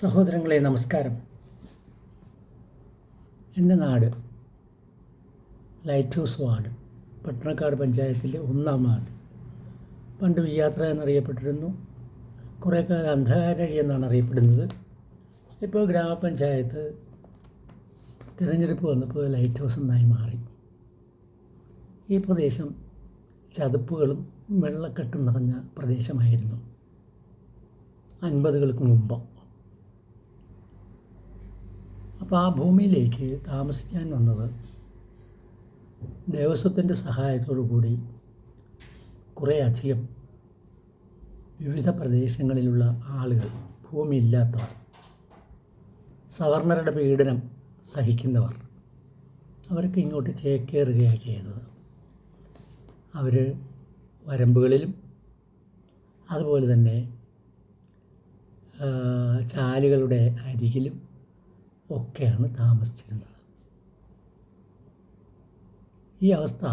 സഹോദരങ്ങളെ നമസ്കാരം. എന്റെ നാട് ലൈറ്റ് ഹൗസ് വാർഡ് പട്ടണക്കാട് പഞ്ചായത്തിലെ ഒന്നാം വാർഡ്. പണ്ട് വിയാത്ര എന്നറിയപ്പെട്ടിരുന്നു. കുറേ കാലം അന്ധകാരഴി എന്നാണ് അറിയപ്പെടുന്നത്. ഇപ്പോൾ ഗ്രാമപഞ്ചായത്ത് തിരഞ്ഞെടുപ്പ് വന്നപ്പോൾ ലൈറ്റ് ഹൗസ് എന്നായി മാറി. ഈ പ്രദേശം ചതുപ്പുകളും വെള്ളക്കെട്ടും നിറഞ്ഞ പ്രദേശമായിരുന്നു. അൻപതുകൾക്ക് മുമ്പ്. അപ്പോൾ ആ ഭൂമിയിലേക്ക് താമസിക്കാൻ വന്നത് ദേവസ്വത്തിന്റെ സഹായത്തോടു കൂടി കുറേ അധികം വിവിധ പ്രദേശങ്ങളിലുള്ള ആളുകൾ ഭൂമിയില്ലാത്തവർ സവർണരുടെ പീഡനം സഹിക്കുന്നവർ അവർക്ക് ഇങ്ങോട്ട് ചേക്കേറുകയാണ് ചെയ്തത്. അവർ വരമ്പുകളിലും അതുപോലെ തന്നെ ചാലുകളുടെ അരികിലും ഒക്കെയാണ് താമസിച്ചിരുന്നത്. ഈ അവസ്ഥ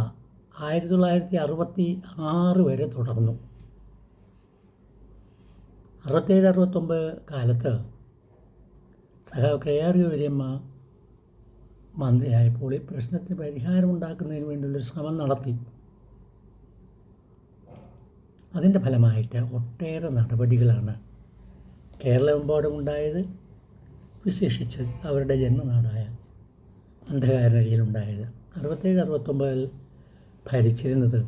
ആയിരത്തി തൊള്ളായിരത്തി അറുപത്തി ആറ് വരെ തുടർന്നു. അറുപത്തേഴ് അറുപത്തൊമ്പത് കാലത്ത് സഹാവ് കെ ആർ ഗൗരിയമ്മ മന്ത്രിയായപ്പോൾ ഈ പ്രശ്നത്തിന് പരിഹാരമുണ്ടാക്കുന്നതിന് വേണ്ടിയുള്ളൊരു ശ്രമം നടത്തി. അതിന്റെ ഫലമായിട്ട് ഒട്ടേറെ നടപടികളാണ് കേരളമെമ്പാടും ഉണ്ടായത് വിശേഷിച്ച് അവരുടെ ജന്മനാടായ അന്ധകാരയിലുണ്ടായത് അറുപത്തേഴ് അറുപത്തൊമ്പതിൽ ഭരിച്ചിരുന്നത്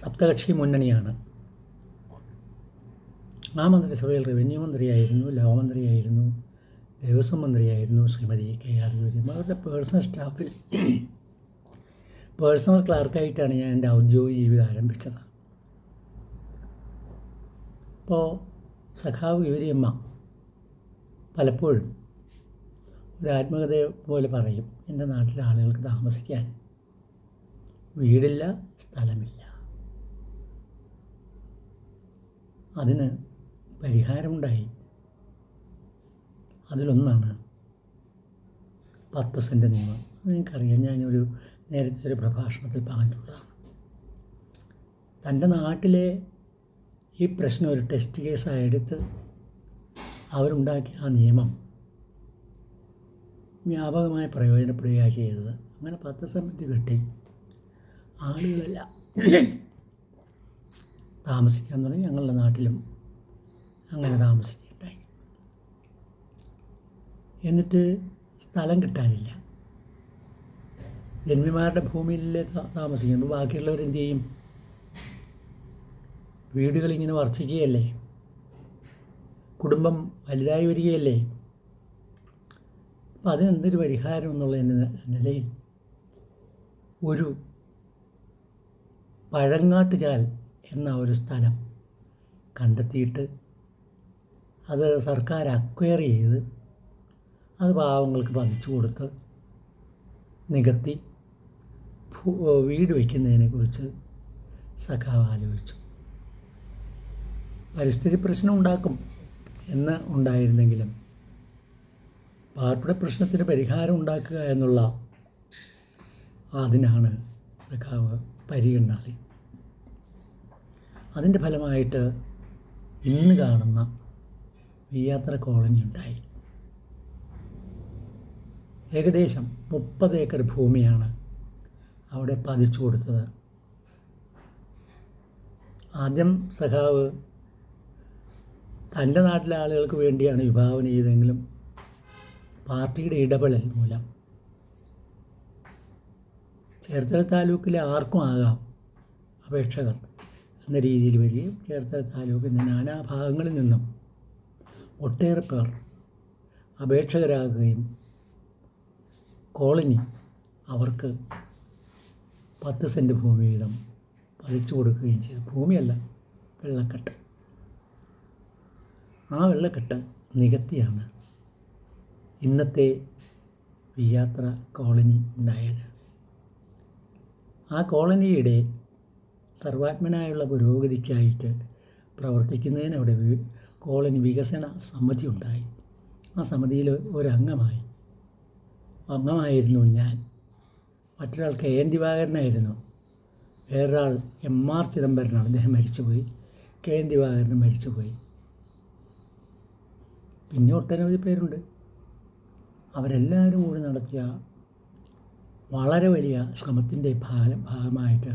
സപ്തകക്ഷി മുന്നണിയാണ്. ആ മന്ത്രിസഭയിൽ റവന്യൂ മന്ത്രിയായിരുന്നു ലോ മന്ത്രിയായിരുന്നു ദേവസ്വം മന്ത്രിയായിരുന്നു ശ്രീമതി കെ ആർ ഗൗരിയമ്മ അവരുടെ പേഴ്സണൽ സ്റ്റാഫിൽ പേഴ്സണൽ ക്ലാർക്കായിട്ടാണ് ഞാൻ എന്റെ ഔദ്യോഗിക ജീവിതം ആരംഭിച്ചത്. അപ്പോൾ സഖാവ് ഗൗരിയമ്മ പലപ്പോഴും ഒരു പോലെ പറയും എന്റെ നാട്ടിലെ ആളുകൾക്ക് താമസിക്കാൻ വീടില്ല സ്ഥലമില്ല. അതിന് പരിഹാരമുണ്ടായി. അതിലൊന്നാണ് പത്ത് സെന്റ് നിയമം. നിങ്ങൾക്കറിയാം ഞാനൊരു നേരത്തെ ഒരു പ്രഭാഷണത്തിൽ പറഞ്ഞിട്ടുള്ളതാണ്. തന്റെ നാട്ടിലെ ഈ പ്രശ്നം ഒരു ടെസ്റ്റ് കേസായി എടുത്ത് അവരുണ്ടാക്കിയ ആ നിയമം വ്യാപകമായി പ്രയോജനപ്പെടുകയാണ് ചെയ്തത്. അങ്ങനെ പത്ത് സമയത്ത് കിട്ടി ആളുകളെല്ലാം താമസിക്കാൻ തുടങ്ങി. ഞങ്ങളുടെ നാട്ടിലും അങ്ങനെ താമസിക്കുകയുണ്ടായി. എന്നിട്ട് സ്ഥലം കിട്ടാനില്ല. ജന്മിമാരുടെ ഭൂമിയിലല്ലേ താമസിക്കുന്നു ബാക്കിയുള്ളവരെന്ത് ചെയ്യും? വീടുകളിങ്ങനെ വർദ്ധിക്കുകയല്ലേ? കുടുംബം വലുതായി വരികയല്ലേ? അപ്പം അതിനെന്തൊരു പരിഹാരം എന്നുള്ള എന്റെ നിലയിൽ ഒരു പഴങ്ങാട്ടുചാൽ എന്ന ഒരു സ്ഥലം കണ്ടെത്തിയിട്ട് അത് സർക്കാർ അക്വയർ ചെയ്ത് അത് പാവങ്ങൾക്ക് പതിച്ചു കൊടുത്ത് നികത്തി വീട് വയ്ക്കുന്നതിനെക്കുറിച്ച് സഖാവ് ആലോചിച്ചു. പരിസ്ഥിതി പ്രശ്നം ഉണ്ടാക്കും എന്ന് ഉണ്ടായിരുന്നെങ്കിലും പാർപ്പിട പ്രശ്നത്തിന് പരിഹാരം ഉണ്ടാക്കുക എന്നുള്ള അതിനാണ് സഖാവ് പരിഗണനാളി അതിന്റെ ഫലമായിട്ട് ഇന്ന് കാണുന്ന വിയാത്ര കോളനി ഉണ്ടായി. ഏകദേശം മുപ്പത് ഏക്കർ ഭൂമിയാണ് അവിടെ പതിച്ചു കൊടുത്തത്. ആദ്യം സഖാവ് തന്റെ നാട്ടിലെ ആളുകൾക്ക് വേണ്ടിയാണ് വിഭാവന ചെയ്തതെങ്കിലും പാർട്ടിയുടെ ഇടപെടൽ മൂലം. ചേർത്തല താലൂക്കിലെ ആർക്കും ആകാം അപേക്ഷകർ എന്ന രീതിയിൽ വരികയും ചേർത്തല താലൂക്കിന്റെ നാനാഭാഗങ്ങളിൽ നിന്നും ഒട്ടേറെ പേർ അപേക്ഷകരാകുകയും കോളനി അവർക്ക് പത്ത് സെന്റ് ഭൂമി വീതം പതിച്ചു കൊടുക്കുകയും ചെയ്തു. ഭൂമിയല്ല വെള്ളക്കെട്ട്. ആ വെള്ളക്കെട്ട് നികത്തിയാണ് ഇന്നത്തെ വിയാത്ര കോളനി ഉണ്ടായത് ആ കോളനിയുടെ സർവാത്മനായുള്ള പുരോഗതിക്കായിട്ട് പ്രവർത്തിക്കുന്നതിന് അവിടെ കോളനി വികസന സമിതി ഉണ്ടായി. ആ സമിതിയിൽ ഒരംഗമായി. അംഗമായിരുന്നു ഞാൻ. മറ്റൊരാൾ കെ. എൻ. ദിവാകരനായിരുന്നു. വേറൊരാൾ എം. ആർ. ചിദംബരനാണ്. അദ്ദേഹം മരിച്ചുപോയി. കെ. എൻ. ദിവാകരൻ മരിച്ചുപോയി. പിന്നെ ഒട്ടനവധി പേരുണ്ട്. അവരെല്ലാവരും കൂടി നടത്തിയ വളരെ വലിയ ശ്രമത്തിന്റെ ഭാഗ ഭാഗമായിട്ട്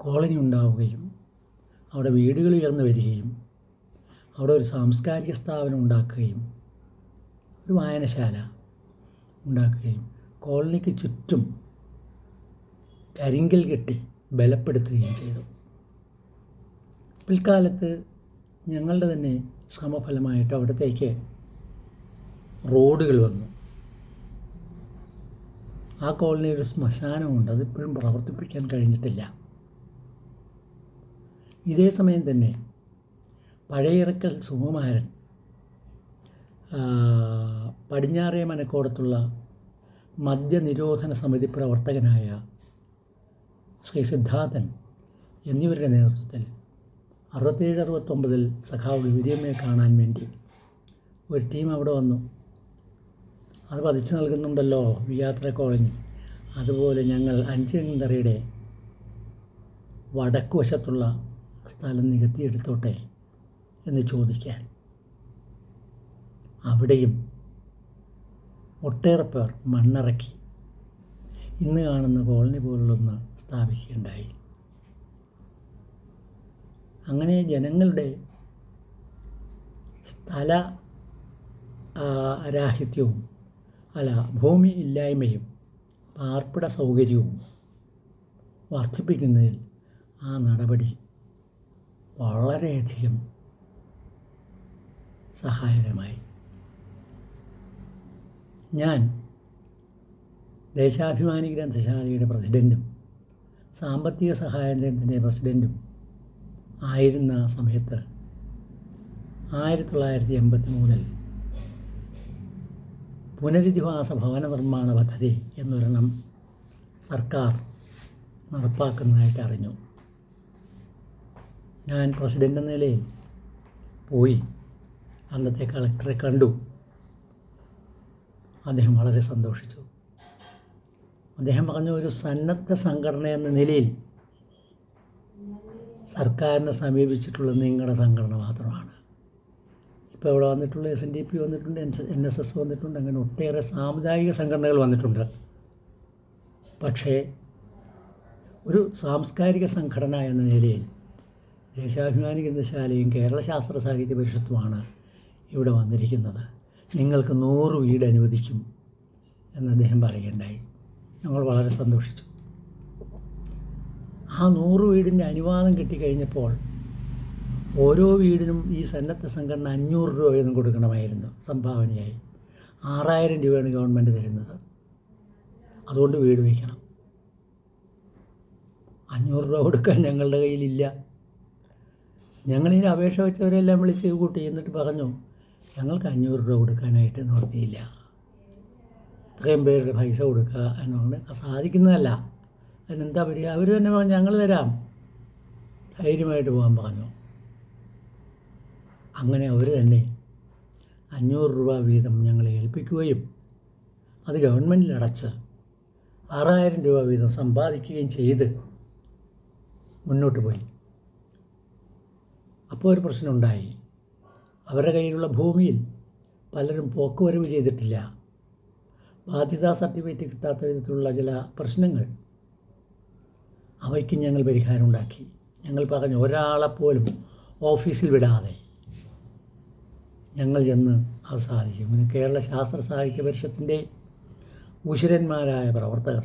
കോളനി ഉണ്ടാവുകയും അവിടെ വീടുകൾ ഉയർന്നു വരികയും അവിടെ ഒരു സാംസ്കാരിക സ്ഥാപനം ഉണ്ടാക്കുകയും ഒരു വായനശാല ഉണ്ടാക്കുകയും കോളനിക്ക് ചുറ്റും കരിങ്കൽ കെട്ടി ബലപ്പെടുത്തുകയും ചെയ്തു. പിൽക്കാലത്ത് ഞങ്ങളുടെ തന്നെ ശ്രമഫലമായിട്ട് അവിടത്തേക്ക് റോഡുകൾ വന്നു. ആ കോളനി ഒരു ശ്മശാനമുണ്ട് അതിപ്പോഴും പ്രവർത്തിപ്പിക്കാൻ കഴിഞ്ഞിട്ടില്ല. ഇതേ സമയം തന്നെ പഴയിറക്കൽ സുകുമാരൻ പടിഞ്ഞാറേ മനക്കോടത്തുള്ള മദ്യനിരോധന സമിതി പ്രവർത്തകനായ ശ്രീ സിദ്ധാർത്ഥൻ എന്നിവരുടെ നേതൃത്വത്തിൽ അറുപത്തേഴ് അറുപത്തൊമ്പതിൽ സഖാവ് വിവരമേ കാണാൻ വേണ്ടി ഒരു ടീം അവിടെ വന്നു. അത് പതിച്ചു നൽകുന്നുണ്ടല്ലോ വിയാത്ര കോളനി. അതുപോലെ ഞങ്ങൾ അഞ്ചുതറയുടെ വടക്ക് വശത്തുള്ള സ്ഥലം നികത്തിയെടുത്തോട്ടെ എന്ന് ചോദിക്കാൻ. അവിടെയും ഒട്ടേറെ പേർ മണ്ണിറക്കി ഇന്ന് കാണുന്ന കോളനി പോലുള്ളൊന്ന് സ്ഥാപിക്കുകയുണ്ടായി. അങ്ങനെ ജനങ്ങളുടെ സ്ഥല രാഹിത്യവും അല്ല ഭൂമി ഇല്ലായ്മയും പാർപ്പിട സൗകര്യവും വർദ്ധിപ്പിക്കുന്നതിൽ ആ നടപടി വളരെയധികം സഹായകമായി ഞാൻ ദേശാഭിമാനി ഗ്രന്ഥശാലയുടെ പ്രസിഡന്റും സാമ്പത്തിക സഹായത്തിന്റെ പ്രസിഡന്റും ആയിരുന്ന സമയത്ത് ആയിരത്തി തൊള്ളായിരത്തി എൺപത്തി മൂന്നിൽ പുനരധിവാസ ഭവന നിർമ്മാണ പദ്ധതി എന്നൊരെണ്ണം സർക്കാർ നടപ്പാക്കുന്നതായിട്ട് അറിഞ്ഞു. ഞാൻ പ്രസിഡന്റ് എന്ന നിലയിൽ പോയി അന്നത്തെ കളക്ടറെ കണ്ടു. അദ്ദേഹം വളരെ സന്തോഷിച്ചു. അദ്ദേഹം പറഞ്ഞ ഒരു സന്നദ്ധ സംഘടന എന്ന നിലയിൽ സർക്കാരിനെ സമീപിച്ചിട്ടുള്ള നിങ്ങളുടെ സംഘടന മാത്രമാണ്. ഇപ്പോൾ ഇവിടെ വന്നിട്ടുള്ള എസ് എൻ ഡി പി വന്നിട്ടുണ്ട് എൻ എസ് എസ് വന്നിട്ടുണ്ട് അങ്ങനെ ഒട്ടേറെ സാമുദായിക സംഘടനകൾ വന്നിട്ടുണ്ട്. പക്ഷേ ഒരു സാംസ്കാരിക സംഘടന എന്ന നിലയിൽ ദേശാഭിമാനി ഗ്രന്ഥശാലയും കേരള ശാസ്ത്ര സാഹിത്യ പരിഷത്തുമാണ് ഇവിടെ വന്നിരിക്കുന്നത്. നിങ്ങൾക്ക് നൂറ് വീട് അനുവദിക്കും എന്ന് അദ്ദേഹം പറയുകയുണ്ടായി. ഞങ്ങൾ വളരെ സന്തോഷിച്ചു. ആ നൂറ് വീടിന്റെ അനുവാദം കിട്ടിക്കഴിഞ്ഞപ്പോൾ ഓരോ വീടിനും ഈ സന്നദ്ധ സംഘടന അഞ്ഞൂറ് രൂപ വീതം കൊടുക്കണമായിരുന്നു സംഭാവനയായി. ആറായിരം രൂപയാണ് ഗവൺമെന്റ് തരുന്നത്. അതുകൊണ്ട് വീട് വയ്ക്കണം. അഞ്ഞൂറ് രൂപ കൊടുക്കാൻ ഞങ്ങളുടെ കയ്യിലില്ല. ഞങ്ങളിതിന് അപേക്ഷ വെച്ചവരെല്ലാം വിളിച്ച് കൂട്ടി എന്നിട്ട് പറഞ്ഞു ഞങ്ങൾക്ക് അഞ്ഞൂറ് രൂപ കൊടുക്കാനായിട്ട് നിവർത്തിയില്ല. ഇത്രയും പേരുടെ പൈസ കൊടുക്കുക എന്ന് പറഞ്ഞ് സാധിക്കുന്നതല്ല. അതിനെന്താ പറയുക അവർ തന്നെ പറഞ്ഞു ഞങ്ങൾ തരാം. ധൈര്യമായിട്ട് പോകാൻ പറഞ്ഞു. അങ്ങനെ അവർ തന്നെ അഞ്ഞൂറ് രൂപ വീതം ഞങ്ങളെ ഏൽപ്പിക്കുകയും അത് ഗവൺമെന്റിൽ അടച്ച് ആറായിരം രൂപ വീതം സമ്പാദിക്കുകയും ചെയ്ത് മുന്നോട്ട് പോയി. അപ്പോൾ ഒരു പ്രശ്നമുണ്ടായി. അവരുടെ കയ്യിലുള്ള ഭൂമിയിൽ പലരും പോക്കുവരവ് ചെയ്തിട്ടില്ല. ബാധ്യതാ സർട്ടിഫിക്കറ്റ് കിട്ടാത്ത വിധത്തിലുള്ള ചില പ്രശ്നങ്ങൾ അവയ്ക്ക് ഞങ്ങൾ പരിഹാരം ഉണ്ടാക്കി ഞങ്ങൾ പറഞ്ഞു ഒരാളെപ്പോലും ഓഫീസിൽ വിടാതെ ഞങ്ങൾ ചെന്ന് അത് സാധിക്കും. പിന്നെ കേരള ശാസ്ത്ര സാഹിത്യ പരിഷത്തിന്റെ ഉശിരന്മാരായ പ്രവർത്തകർ.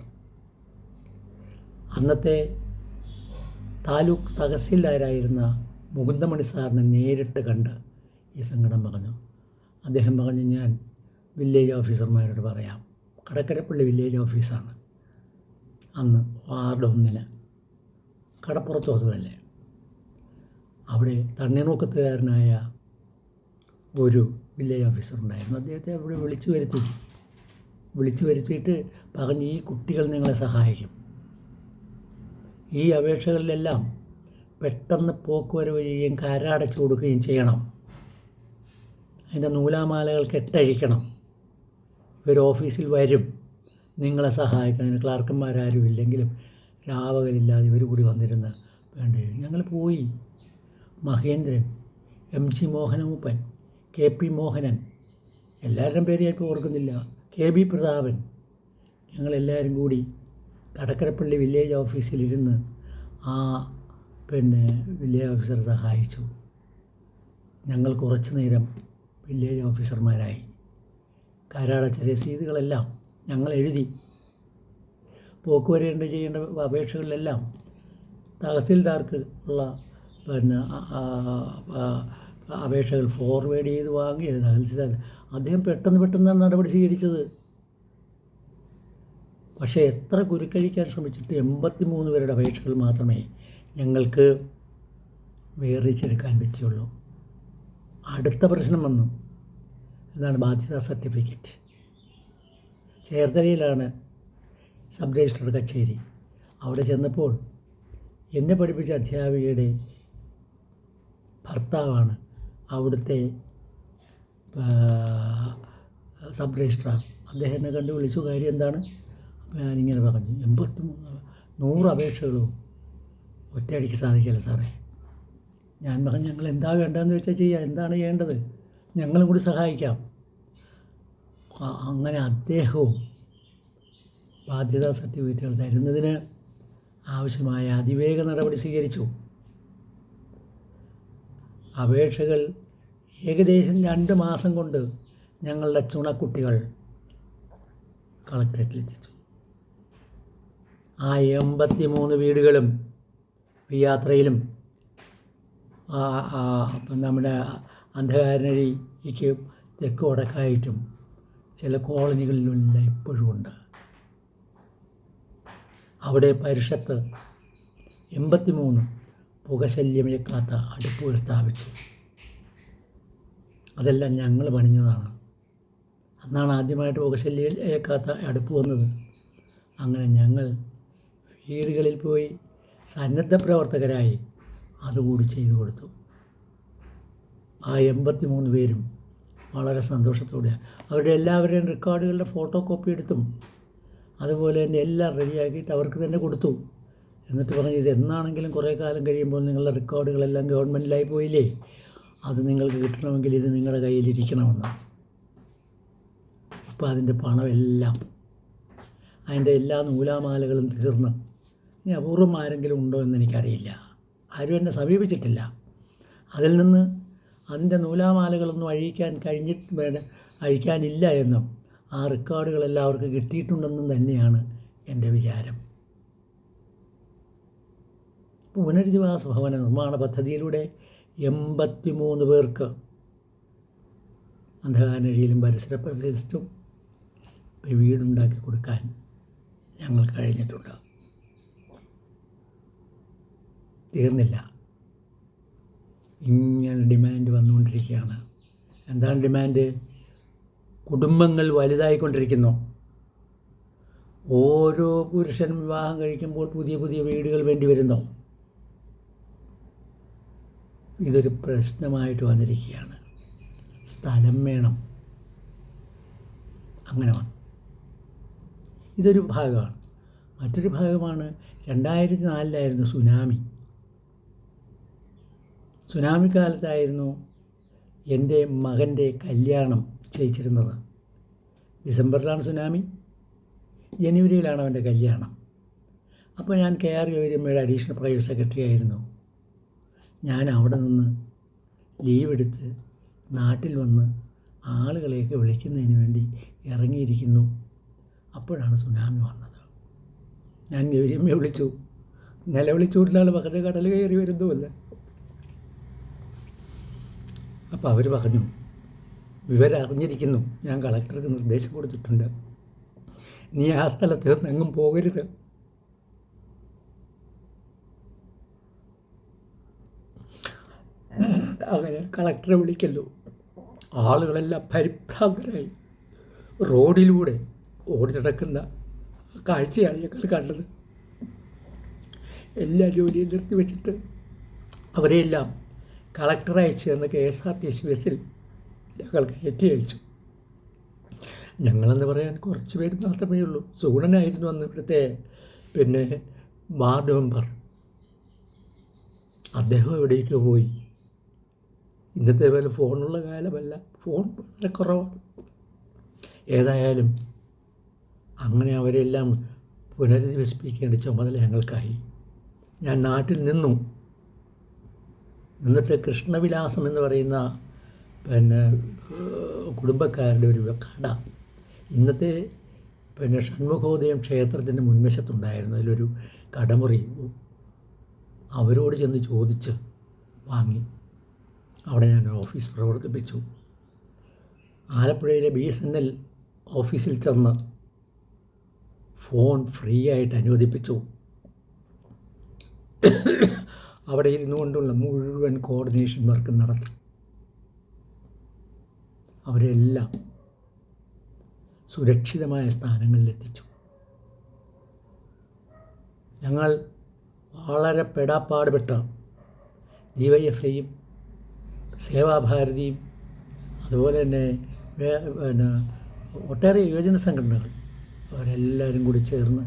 അന്നത്തെ താലൂക്ക് തഹസീൽദാരായിരുന്ന മുകുന്ദമണി സാറിനെ നേരിട്ട് കണ്ട് ഈ സങ്കടം പറഞ്ഞു അദ്ദേഹം പറഞ്ഞു ഞാൻ വില്ലേജ് ഓഫീസർമാരോട് പറയാം. കടക്കരപ്പള്ളി വില്ലേജ് ഓഫീസാണ്. അന്ന് വാർഡ് ഒന്നിന്. കടപ്പുറത്തും അതുമല്ലേ അവിടെ തണ്ണീർമുക്കത്തുകാരനായ ഒരു വില്ലേജ് ഓഫീസർ ഉണ്ടായിരുന്നു അദ്ദേഹത്തെ അവിടെ വിളിച്ചു വരുത്തി. വിളിച്ചു വരുത്തിയിട്ട് പറഞ്ഞ് ഈ കുട്ടികൾ നിങ്ങളെ സഹായിക്കും. ഈ അപേക്ഷകളിലെല്ലാം പെട്ടെന്ന് പോക്കുവരവ് ചെയ്യുകയും കരാടച്ചു കൊടുക്കുകയും ചെയ്യണം. അതിന്റെ നൂലാമാലകൾ കെട്ടഴിക്കണം. ഇവർ ഓഫീസിൽ വരും. നിങ്ങളെ സഹായിക്കാൻ അതിന് ക്ലാർക്കന്മാരാരും ഇല്ലെങ്കിലും രാവകലില്ലാതെ ഇവർ കൂടി വന്നിരുന്ന് വേണ്ടി? ഞങ്ങൾ പോയി. Mahendran M G Mohanamooppan K P Mohanan. എല്ലാവരുടെയും പേര് ഞാൻ ഓർക്കുന്നില്ല. K B Prathapan. ഞങ്ങളെല്ലാവരും കൂടി കടക്കരപ്പള്ളി വില്ലേജ് ഓഫീസിലിരുന്ന് ആ പിന്നെ വില്ലേജ് ഓഫീസർ സഹായിച്ചു. ഞങ്ങൾ കുറച്ചു നേരം വില്ലേജ് ഓഫീസർമാരായി. കരാടച്ച രസീതുകളെല്ലാം ഞങ്ങൾ എഴുതി. പോക്കുവരേണ്ട ചെയ്യേണ്ട അപേക്ഷകളിലെല്ലാം തഹസീൽദാർക്ക് ഉള്ള പിന്നെ അപേക്ഷകൾ ഫോർവേഡ് ചെയ്ത് വാങ്ങി തഹസീൽദാർ അദ്ദേഹം പെട്ടെന്ന് പെട്ടെന്നാണ് നടപടി സ്വീകരിച്ചത്. പക്ഷേ എത്ര കുരുക്കഴിക്കാൻ ശ്രമിച്ചിട്ട് എൺപത്തി മൂന്ന് പേരുടെ അപേക്ഷകൾ മാത്രമേ ഞങ്ങൾക്ക് വേർതിരിച്ചെടുക്കാൻ പറ്റിയുള്ളൂ അടുത്ത പ്രശ്നം വന്നു. എന്താണ് ബാധ്യതാ സർട്ടിഫിക്കറ്റ്. ചേർത്തലയിലാണ് സബ് രജിസ്ട്രാർ കച്ചേരി. അവിടെ ചെന്നപ്പോൾ എന്നെ പഠിപ്പിച്ച അധ്യാപികയുടെ ഭർത്താവാണ് അവിടുത്തെ സബ് രജിസ്ട്രാർ അദ്ദേഹം എന്നെ കണ്ട് വിളിച്ചു. കാര്യം എന്താണ്? ഞാനിങ്ങനെ പറഞ്ഞു. എൺപത്തി നൂറ് അപേക്ഷകളോ ഒറ്റയടിക്ക് സാധിക്കില്ല സാറേ. ഞാൻ പറഞ്ഞു ഞങ്ങൾ എന്താ വേണ്ടതെന്ന് വെച്ചാൽ ചെയ്യാം. എന്താണ് ചെയ്യേണ്ടത്? ഞങ്ങളും കൂടി സഹായിക്കാം. അങ്ങനെ അദ്ദേഹവും ബാധ്യതാ സർട്ടിഫിക്കറ്റുകൾ തരുന്നതിന് ആവശ്യമായ അതിവേഗ നടപടി സ്വീകരിച്ചു. അപേക്ഷകൾ ഏകദേശം രണ്ട് മാസം കൊണ്ട് ഞങ്ങളുടെ ചുണക്കുട്ടികൾ കളക്ടറേറ്റിലെത്തിച്ചു ആ എൺപത്തി മൂന്ന് വീടുകളും ഈ യാത്രയിലും നമ്മുടെ അന്ധകാരനഴിക്ക് തെക്ക് വടക്കായിട്ടും ചില കോളനികളിലെല്ലാം ഇപ്പോഴും ഉണ്ട്. അവിടെ പരിഷത്ത് എൺപത്തി മൂന്ന് പുകശല്യമേക്കാത്ത അടുപ്പുകൾ സ്ഥാപിച്ചു. അതെല്ലാം ഞങ്ങൾ പണിഞ്ഞതാണ്. അന്നാണ് ആദ്യമായിട്ട് പുകശല്യം ഏക്കാത്ത അടുപ്പ് വന്നത്. അങ്ങനെ ഞങ്ങൾ വീടുകളിൽ പോയി സന്നദ്ധ പ്രവർത്തകരായി അതുകൂടി ചെയ്തു കൊടുത്തു. ആ എൺപത്തി മൂന്ന് പേരും വളരെ സന്തോഷത്തോടെ അവരുടെ എല്ലാവരുടെയും റെക്കോർഡുകളുടെ ഫോട്ടോ കോപ്പി എടുത്തും അതുപോലെ തന്നെ എല്ലാം റെഡിയാക്കിയിട്ട് അവർക്ക് തന്നെ കൊടുത്തു. എന്നിട്ട് പറഞ്ഞു ഇത് എന്നാണെങ്കിലും കുറേ കാലം കഴിയുമ്പോൾ നിങ്ങളുടെ റെക്കോർഡുകളെല്ലാം ഗവൺമെന്റിലായി പോയില്ലേ? അത് നിങ്ങൾക്ക് കിട്ടണമെങ്കിൽ ഇത് നിങ്ങളുടെ കയ്യിലിരിക്കണമെന്ന്. ഇപ്പോൾ അതിന്റെ പണമെല്ലാം അതിന്റെ എല്ലാ നൂലാമാലകളും തീർന്ന്. ഇനി അപൂർവം ആരെങ്കിലും ഉണ്ടോ എന്ന് എനിക്കറിയില്ല. ആരും എന്നെ സമീപിച്ചിട്ടില്ല. അതിൽ നിന്ന് അതിന്റെ നൂലാമാലകളൊന്നും അഴിക്കാൻ കഴിഞ്ഞിട്ട് അഴിക്കാനില്ല എന്നും ആ റെക്കോർഡുകളെല്ലാം അവർക്ക് കിട്ടിയിട്ടുണ്ടെന്നും തന്നെയാണ് എന്റെ വിചാരം. പുനരധിവാസ ഭവന നിർമ്മാണ പദ്ധതിയിലൂടെ എൺപത്തി മൂന്ന് പേർക്ക് അന്ധകാനഴിയിലും പരിസര പ്രദേശത്തും വീടുണ്ടാക്കി കൊടുക്കാൻ ഞങ്ങൾ കഴിഞ്ഞിട്ടുണ്ട്. തീർന്നില്ല. ഇങ്ങനെ ഡിമാൻഡ് വന്നുകൊണ്ടിരിക്കുകയാണ്. എന്താണ് ഡിമാൻഡ്? കുടുംബങ്ങൾ വലുതായിക്കൊണ്ടിരിക്കുന്നു. ഓരോ പുരുഷൻ വിവാഹം കഴിക്കുമ്പോൾ പുതിയ പുതിയ വീടുകൾ വേണ്ടി വരുന്നു ഇതൊരു പ്രശ്നമായിട്ട് വന്നിരിക്കുകയാണ്. സ്ഥലം വേണം. അങ്ങനെ വന്നു. ഇതൊരു ഭാഗമാണ്. മറ്റൊരു ഭാഗമാണ് രണ്ടായിരത്തി നാലിലായിരുന്നു സുനാമി. സുനാമി കാലത്തായിരുന്നു എന്റെ മകന്റെ കല്യാണം ചെയ്യിച്ചിരുന്നത് ഡിസംബറിലാണ് സുനാമി. ജനുവരിയിലാണ് അവന്റെ കല്യാണം. അപ്പോൾ ഞാൻ കെ ആർ ഗൗരിയമ്മയുടെ അഡീഷണൽ പ്രൈവറ്റ് സെക്രട്ടറി ആയിരുന്നു. ഞാൻ അവിടെ നിന്ന് ലീവെടുത്ത് നാട്ടിൽ വന്ന് ആളുകളെയൊക്കെ വിളിക്കുന്നതിന് വേണ്ടി ഇറങ്ങിയിരിക്കുന്നു. അപ്പോഴാണ് സുനാമി വന്നത്. ഞാൻ ഗൗരിയമ്മയെ വിളിച്ചു. നിലവിളിച്ചുകൊണ്ടാണ് മകന്റെ കടൽ കയറി വരുന്നുമല്ല അപ്പോൾ അവർ പറഞ്ഞു വിവരം അറിഞ്ഞിരിക്കുന്നു ഞാൻ കളക്ടർക്ക് നിർദ്ദേശം കൊടുത്തിട്ടുണ്ട്. നീ ആ സ്ഥലത്ത് നിന്നെങ്ങും പോകരുത്. അങ്ങനെ കളക്ടറെ വിളിക്കല്ലോ. ആളുകളെല്ലാം പരിഭ്രാന്തരായി. റോഡിലൂടെ ഓടി നടക്കുന്ന കാഴ്ചയാണ് ഞങ്ങൾ കണ്ടത്. എല്ലാ ജോലിയും നിർത്തിവെച്ചിട്ട് അവരെയെല്ലാം കളക്ടർ തന്ന K S R T C ബസ്സിൽ ഞങ്ങൾ കയറ്റി അയച്ചു. ഞങ്ങളെന്ന് പറയാൻ കുറച്ച് പേര് മാത്രമേ ഉള്ളൂ. സൂണനായിരുന്നു അന്ന് ഇവിടുത്തെ പിന്നെ വാർഡ് മെമ്പർ അദ്ദേഹം എവിടേക്കോ പോയി. ഇന്നത്തെ പോലെ ഫോണുള്ള കാലമല്ല. ഫോൺ വളരെ കുറവാണ്. ഏതായാലും അങ്ങനെ അവരെല്ലാം പുനരധിവസിപ്പിക്കേണ്ട ചുമതല ഞങ്ങൾക്കായി ഞാൻ നാട്ടിൽ നിന്നു. എന്നിട്ട് കൃഷ്ണവിലാസം എന്ന് പറയുന്ന പിന്നെ കുടുംബക്കാരുടെ ഒരു കട. ഇന്നത്തെ പിന്നെ ഷൺമുഖോദയം ക്ഷേത്രത്തിന്റെ മുൻവശത്തുണ്ടായിരുന്നു അതിലൊരു കടമുറി. അവരോട് ചെന്ന് ചോദിച്ച് വാങ്ങി. അവിടെ ഞാൻ ഓഫീസ് പ്രവർത്തിപ്പിച്ചു. ആലപ്പുഴയിലെ ബി എസ് എൻ എൽ ഓഫീസിൽ ചെന്ന് ഫോൺ ഫ്രീ ആയിട്ട് അനുവദിപ്പിച്ചു. അവിടെ ഇരുന്നു കൊണ്ടുള്ള മുഴുവൻ കോർഡിനേഷൻ വർക്ക് നടത്തി. അവരെല്ലാം സുരക്ഷിതമായ സ്ഥാനങ്ങളിലെത്തിച്ചു. ഞങ്ങൾ വളരെ പെടാപ്പാടുപെട്ട ഡി വൈ എഫ് ഐയും സേവാഭാരതിയും അതുപോലെ തന്നെ പിന്നെ ഒട്ടേറെ യുവജന സംഘടനകൾ അവരെല്ലാവരും കൂടി ചേർന്ന്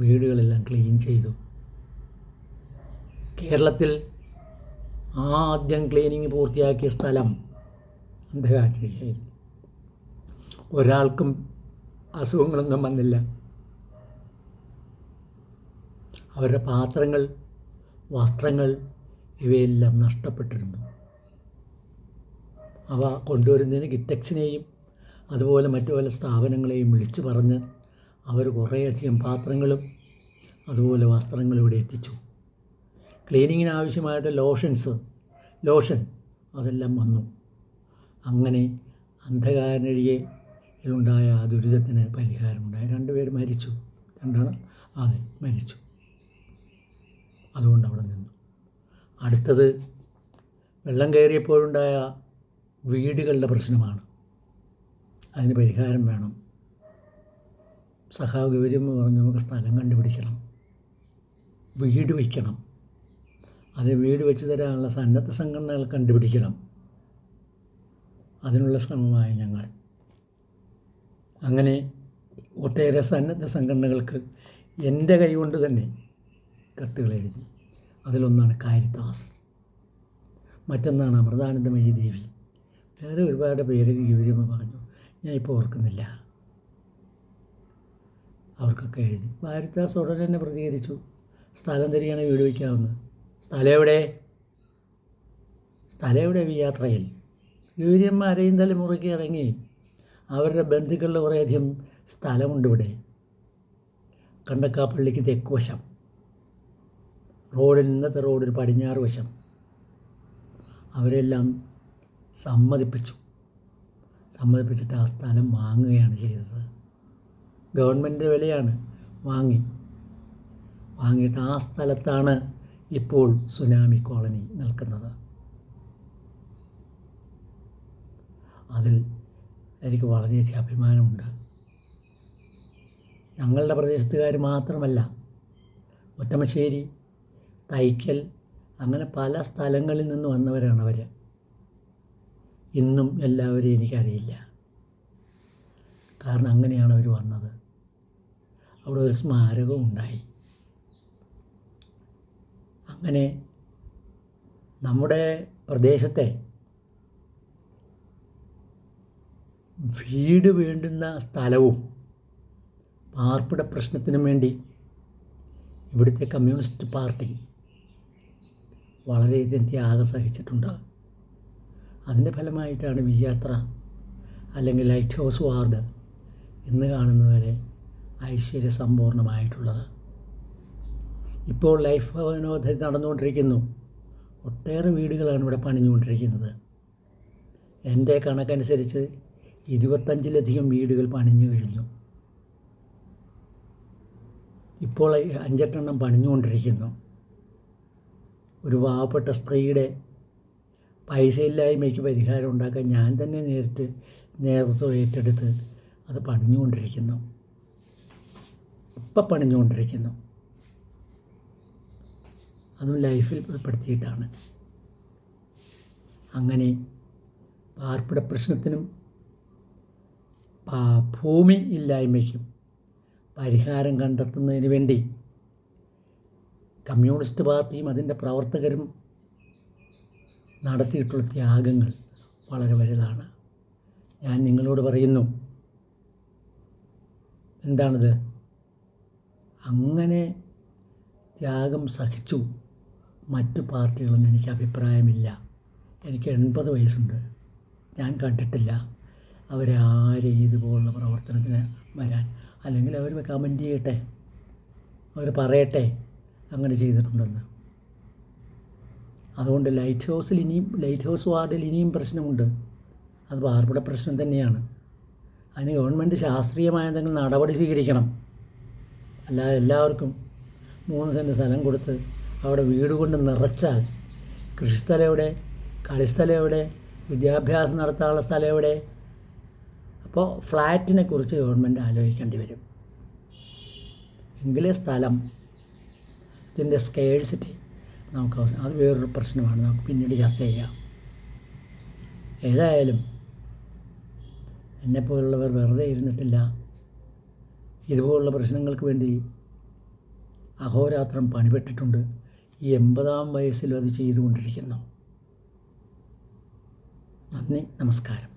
വീടുകളെല്ലാം ക്ലീൻ ചെയ്തു. കേരളത്തിൽ ആദ്യം ക്ലീനിങ് പൂർത്തിയാക്കിയ സ്ഥലം അന്ധകാരി ഒരാൾക്കും അസുഖങ്ങളൊന്നും വന്നില്ല. അവരുടെ പാത്രങ്ങൾ വസ്ത്രങ്ങൾ ഇവയെല്ലാം നഷ്ടപ്പെട്ടിരുന്നു. അവ കൊണ്ടുവരുന്നതിന് ഗിറ്റക്സിനെയും അതുപോലെ മറ്റു പല സ്ഥാപനങ്ങളെയും വിളിച്ചു പറഞ്ഞ് അവർ കുറേയധികം പാത്രങ്ങളും അതുപോലെ വസ്ത്രങ്ങളും ഇവിടെ എത്തിച്ചു. ക്ലീനിങ്ങിന് ആവശ്യമായിട്ട് ലോഷൻസ് ലോഷൻ അതെല്ലാം വന്നു. അങ്ങനെ അന്ധകാരഴിയിലുണ്ടായ ആ ദുരിതത്തിന് പരിഹാരമുണ്ടായി. രണ്ടുപേർ മരിച്ചു. രണ്ടാണ് അതെ മരിച്ചു. അതുകൊണ്ട് അവിടെ നിന്നു. അടുത്തത് വെള്ളം കയറിയപ്പോഴുണ്ടായ വീടുകളുടെ പ്രശ്നമാണ്. അതിന് പരിഹാരം വേണം. സഹാഗൗര്യം എന്ന് പറഞ്ഞ് നമുക്ക് സ്ഥലം കണ്ടുപിടിക്കണം. വീട് വയ്ക്കണം അത് വീട് വെച്ച് തരാനുള്ള സന്നദ്ധ സംഘടനകൾ കണ്ടുപിടിക്കണം. അതിനുള്ള ശ്രമമായി ഞങ്ങൾ. അങ്ങനെ ഒട്ടേറെ സന്നദ്ധ സംഘടനകൾക്ക് എന്റെ കൈകൊണ്ട് തന്നെ കത്തുകൾ എഴുതി. അതിലൊന്നാണ് കാരിദാസ്. മറ്റൊന്നാണ് അമൃതാനന്ദമയി ദേവി. വേറെ ഒരുപാട് പേര് ഗൗരിയമ്മ പറഞ്ഞു ഞാൻ ഇപ്പോൾ ഓർക്കുന്നില്ല. അവർക്കൊക്കെ എഴുതി. ഭാരതാസ് ഉടനെ തന്നെ പ്രതികരിച്ചു. സ്ഥലം തരികയാണ് വീട് വയ്ക്കാവുന്നത്. സ്ഥലം എവിടെ? സ്ഥലം എവിടെ? ഈ യാത്രയിൽ. ഗൗരിയമ്മ അരയും തലമുറയ്ക്ക് ഇറങ്ങി. അവരുടെ ബന്ധുക്കളുടെ കുറേയധികം സ്ഥലമുണ്ട് ഇവിടെ. കണ്ടക്കാപ്പള്ളിക്ക് തെക്ക് വശം. റോഡിൽ ഇന്നത്തെ റോഡിൽ പടിഞ്ഞാറ് വശം. അവരെല്ലാം സമ്മതിപ്പിച്ചു. സമ്മതിപ്പിച്ചിട്ട് ആ സ്ഥലം വാങ്ങുകയാണ് ചെയ്തത്. ഗവൺമെന്റ് വിലയാണ് വാങ്ങി. വാങ്ങിയിട്ട് ആ സ്ഥലത്താണ് ഇപ്പോൾ സുനാമി കോളനി നിൽക്കുന്നത്. അതിൽ എനിക്ക് വളരെയധികം അഭിമാനമുണ്ട്. ഞങ്ങളുടെ പ്രദേശത്തുകാർ മാത്രമല്ല ഒറ്റമശ്ശേരി തൈക്കൽ അങ്ങനെ പല സ്ഥലങ്ങളിൽ നിന്ന് വന്നവരാണ് അവർ ഇന്നും എല്ലാവരെയും എനിക്കറിയില്ല. കാരണം അങ്ങനെയാണ് അവർ വന്നത്. അവിടെ ഒരു സ്മാരകവും ഉണ്ടായി. അങ്ങനെ നമ്മുടെ പ്രദേശത്തെ വീട് വേണ്ടുന്ന സ്ഥലവും പാർപ്പിട പ്രശ്നത്തിനും വേണ്ടി ഇവിടുത്തെ കമ്മ്യൂണിസ്റ്റ് പാർട്ടി വളരെയധികം ത്യാഗം സഹിച്ചിട്ടുണ്ട്. അതിന്റെ ഫലമായിട്ടാണ് വിജയാത്ര അല്ലെങ്കിൽ ലൈറ്റ് ഹൗസ് വാർഡ് ഇന്ന് കാണുന്നവരെ ഐശ്വര്യ സമ്പൂർണമായിട്ടുള്ളത് ഇപ്പോൾ ലൈഫ് ഭവനോധ നടന്നുകൊണ്ടിരിക്കുന്നു. ഒട്ടേറെ വീടുകളാണ് ഇവിടെ പണിഞ്ഞുകൊണ്ടിരിക്കുന്നത്. എന്റെ കണക്കനുസരിച്ച് ഇരുപത്തഞ്ചിലധികം വീടുകൾ പണിഞ്ഞു കഴിഞ്ഞു. ഇപ്പോൾ അഞ്ചെട്ടെണ്ണം പണിഞ്ഞുകൊണ്ടിരിക്കുന്നു. ഒരു പാവപ്പെട്ട സ്ത്രീയുടെ പൈസയില്ലായ്മയ്ക്ക് പരിഹാരം ഉണ്ടാക്കാൻ ഞാൻ തന്നെ നേരിട്ട് നേതൃത്വം ഏറ്റെടുത്ത് അത് പണിഞ്ഞുകൊണ്ടിരിക്കുന്നു. ഇപ്പം പണിഞ്ഞുകൊണ്ടിരിക്കുന്നു. അതും ലൈഫിൽ ഉൾപ്പെടുത്തിയിട്ടാണ്. അങ്ങനെ പാർപ്പിട പ്രശ്നത്തിനും ഭൂമി ഇല്ലായ്മയ്ക്കും പരിഹാരം കണ്ടെത്തുന്നതിന് വേണ്ടി കമ്മ്യൂണിസ്റ്റ് പാർട്ടിയും അതിന്റെ പ്രവർത്തകരും നടത്തിയിട്ടുള്ള ത്യാഗങ്ങൾ വളരെ വലുതാണ്. ഞാൻ നിങ്ങളോട് പറയുന്നു എന്താണിത്? അങ്ങനെ ത്യാഗം സഹിച്ചു മറ്റു പാർട്ടികളെന്ന് എനിക്ക് അഭിപ്രായമില്ല. എനിക്ക് എൺപത് വയസ്സുണ്ട്. ഞാൻ കണ്ടിട്ടില്ല. അവരെ ആരെ ഇതുപോലുള്ള പ്രവർത്തനത്തിന് വരാൻ? അല്ലെങ്കിൽ അവർ കമന്റ് ചെയ്യട്ടെ? അവർ പറയട്ടെ? അങ്ങനെ ചെയ്തിട്ടുണ്ടെന്ന്. അതുകൊണ്ട് ലൈറ്റ് ഹൗസിൽ ഇനിയും ലൈറ്റ് ഹൗസ് വാർഡിൽ ഇനിയും പ്രശ്നമുണ്ട്. അത് പാർപ്പിട പ്രശ്നം തന്നെയാണ്. അതിന് ഗവൺമെന്റ് ശാസ്ത്രീയമായ എന്തെങ്കിലും നടപടി സ്വീകരിക്കണം. അല്ലാതെ എല്ലാവർക്കും മൂന്ന് സെന്റ് സ്ഥലം കൊടുത്ത് അവിടെ വീട് കൊണ്ട് നിറച്ചാൽ കൃഷിസ്ഥലം എവിടെ? കളിസ്ഥലം എവിടെ? വിദ്യാഭ്യാസം നടത്താനുള്ള സ്ഥലം എവിടെ? അപ്പോൾ ഫ്ലാറ്റിനെ കുറിച്ച് ഗവൺമെന്റ് ആലോചിക്കേണ്ടി വരും. എങ്കിലേ സ്ഥലം ഇതിന്റെ സ്കേഴ്സിറ്റി നമുക്ക് അവസാനം അത് വേറൊരു പ്രശ്നമാണ്. നമുക്ക് പിന്നീട് ചർച്ച ചെയ്യാം. ഏതായാലും എന്നെപ്പോലുള്ളവർ വെറുതെ ഇരുന്നിട്ടില്ല. ഇതുപോലുള്ള പ്രശ്നങ്ങൾക്ക് വേണ്ടി അഹോരാത്രം പണിപ്പെട്ടിട്ടുണ്ട്. ഈ എൺപതാം വയസ്സിലും അത് ചെയ്തുകൊണ്ടിരിക്കുന്നു. നന്ദി നമസ്കാരം.